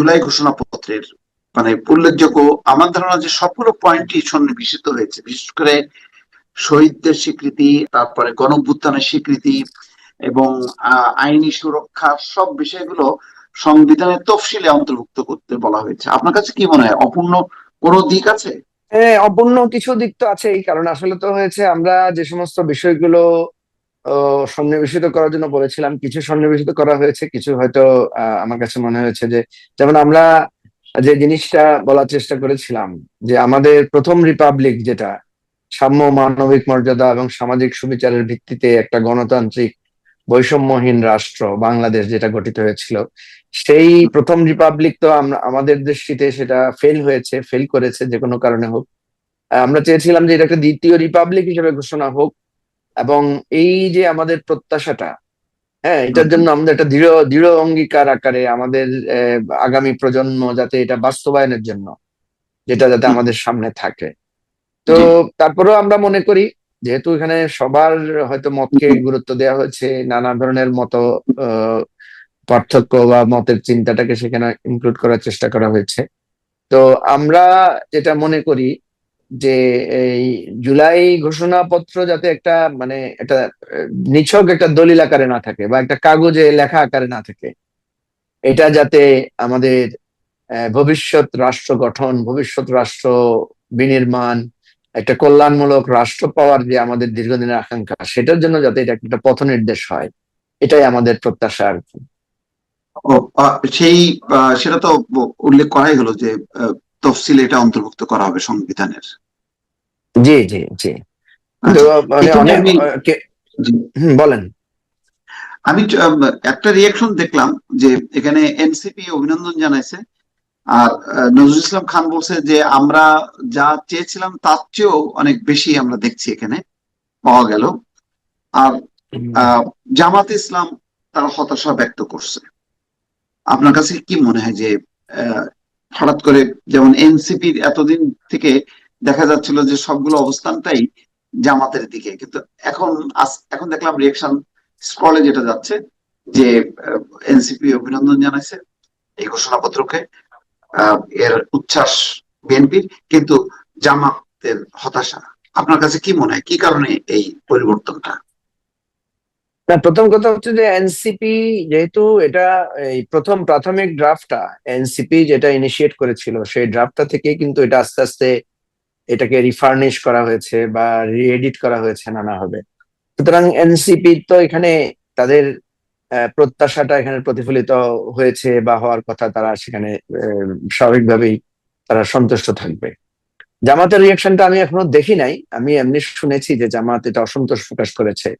জুলাই ঘোষণাপত্রের মানে উল্লেখযোগ্য আমার ধারণা যে সবগুলো পয়েন্টই সন্নিবেশিত হয়েছে। বিশেষ করে শহীদদের স্বীকৃতি, তারপরে গণভ্যুত্থানের স্বীকৃতি এবং আইনি সুরক্ষা সব বিষয়গুলো সংবিধানের তফসিলে অন্তর্ভুক্ত করতে বলা হয়েছে। আপনার কাছে কি মনে হয়, অপূর্ণ কোনো দিক আছে? হ্যাঁ অপূর্ণ কিছু দিক তো আছেই, কারণ আসলে তো হয়েছে আমরা যে সমস্ত বিষয়গুলো সন্নিবেশিত করার জন্য বলেছিলাম, কিছু সন্নিবেশিত করা হয়েছে, কিছু হয়তো আমার কাছে মনে হয়েছে যে, যেমন আমরা যে জিনিসটা বলার চেষ্টা করেছিলাম, যে আমাদের প্রথম রিপাবলিক যেটা, সাম্য মানবিক মর্যাদা এবং সামাজিক সুবিচারের ভিত্তিতে একটা গণতান্ত্রিক বৈষম্যহীন রাষ্ট্র, বাংলাদেশ যেটা গঠিত হয়েছিল, সেই প্রথম রিপাবলিক তো আমরা, আমাদের দৃষ্টিতে সেটা ফেল হয়েছে ফেল করেছে, যে কোনো কারণে হোক। আমরা চেয়েছিলাম যে এটা একটা দ্বিতীয় রিপাবলিক হিসেবে ঘোষণা হোক এবং এই যে আমাদের প্রত্যাশাটা হ্যাঁ এটার জন্য আমাদের একটা দৃঢ় দৃঢ় অঙ্গীকার আকারে আমাদের আগামী প্রজন্ম যাতে এটা বাস্তবায়নের জন্য যেটা যাতে আমাদের সামনে থাকে। তো তারপরেও আমরা মনে করি যেহেতু এখানে সবার হয়তো মতকে গুরুত্ব দেওয়া হয়েছে নানা ধরনের মত আহ, পার্থক্য বা মতের চিন্তাটাকে সেখানে ইনক্লুড করার চেষ্টা করা হয়েছে। তো আমরা যেটা মনে করি যে এই জুলাই ঘোষণাপত্র যাতে একটা মানে একটা নিছক একটা দলিল আকারে না থাকে বা একটা কাগজে লেখা আকারে না থাকে, এটা যাতে আমাদের ভবিষ্যৎ রাষ্ট্র গঠন, ভবিষ্যৎ রাষ্ট্র বিনির্মাণ, একটা কল্যাণমূলক রাষ্ট্র পাওয়ার যে আমাদের দীর্ঘদিনের আকাঙ্ক্ষা, সেটার জন্য যাতে এটা একটা পথ নির্দেশ হয়, এটাই আমাদের প্রত্যাশা আর কি। সেই সেটা তো উল্লেখ করাই হলো যে তফসিলে এটা অন্তর্ভুক্ত করা হবে সংবিধানের। জি জি জি। তো মানে বলেন। আমি একটা রিয়াকশন দেখলাম যে এখানে এনসিপি অভিনন্দন জানাইছে। আর নজরুল ইসলাম খান বলছে যে আমরা যা চেয়েছিলাম তার চেয়েও অনেক বেশি আমরা দেখছি এখানে পাওয়া গেল। আর জামাত ইসলাম তার হতাশা ব্যক্ত করছে। আপনার কাছে কি মনে হয় যে হঠাৎ করে যেমন এনসিপির এতদিন থেকে দেখা যাচ্ছিল যে সবগুলো অবস্থানটাই জামাতের দিকে। কিন্তু এখন এখন দেখলাম রিয়েকশন স্ক্রলে যেটা যাচ্ছে যে এনসিপি অভিনন্দন জানাইছে এই ঘোষণাপত্রকে। এর উচ্ছ্বাস বিএনপির, কিন্তু জামাতের হতাশা। আপনার কাছে কি মনে হয়? কি কারণে এই পরিবর্তনটা? না, প্রথম কথা হচ্ছে যে এনসিপি যেহেতু এটা এই প্রথম প্রাথমিক ড্রাফটটা, এনসিপি যেটা ইনিশিয়েট করেছিল, সেই ড্রাফটটা থেকে কিন্তু এটা আস্তে আস্তে এটাকে রিফার্নিশ করা হয়েছে বা রিএডিট করা হয়েছে নানাভাবে। সুতরাং এনসিপি তো এখানে তাদের প্রত্যাশাটা এখানে প্রতিফলিত হয়েছে বা হওয়ার কথা তারা সেখানে স্বাভাবিকভাবেই তারা সন্তুষ্ট থাকবে। জামাতের রিয়াকশনটা আমি এখনও দেখি নাই। আমি এমনি শুনেছি যে জামাত এটা অসন্তোষ প্রকাশ করেছে।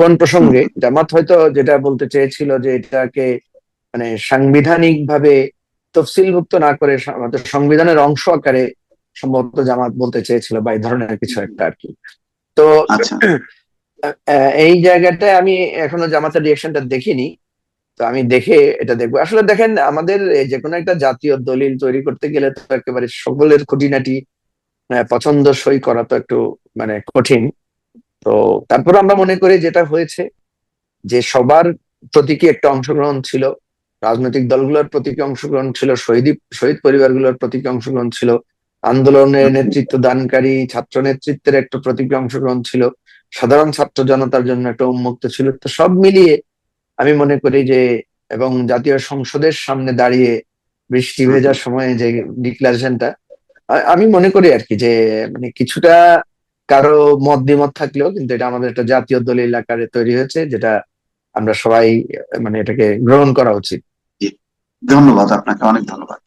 কোন প্রসঙ্গে? জামাত হয়তো যেটা বলতে চেয়েছিল যে এটাকে মানে সাংবিধানিক ভাবে তফসিলভুক্ত না করে আমাদের সংবিধানের অংশ আকারে সম্ভবত জামাত বলতে চেয়েছিল বা এই ধরনের কিছু একটা আর কি। তো আচ্ছা। এই জায়গাটায় আমি এখনও জামাতের রিয়াকশনটা দেখিনি। তো আমি দেখে এটা দেখব। আসলে দেখেন আমাদের যে কোনো একটা জাতীয় দলিল তৈরি করতে গেলে তো একেবারে সকলের খুঁটিনাটি পছন্দ সই করা তো একটু মানে কঠিন। তো তারপর আমরা মনে করি যেটা হয়েছে যে সবার প্রতীকী একটা অংশগ্রহণ ছিল রাজনৈতিক দলগুলোর প্রতীকী অংশগ্রহণ ছিল শহীদ শহীদ পরিবারগুলোর প্রতীকী অংশগ্রহণ ছিল আন্দোলনের নেতৃত্ব দানকারী ছাত্র নেতৃত্বের একটা প্রতীকী অংশগ্রহণ ছিল সাধারণ ছাত্র জনতার জন্য একটা উন্মুক্ত ছিল। তো সব মিলিয়ে আমি মনে করি যে এবং জাতীয় সংসদের সামনে দাঁড়িয়ে বৃষ্টি ভেজার সময়ে যে ডিক্লারেশনটা আমি মনে করি আর কি যে মানে কিছুটা কারও মত দ্বিমত থাকলেও কিন্তু এটা আমাদের একটা জাতীয় দলিল আকারে তৈরি হয়েছে, যেটা আমরা সবাই মানে এটাকে গ্রহণ করা উচিত। ধন্যবাদ, আপনাকে অনেক ধন্যবাদ।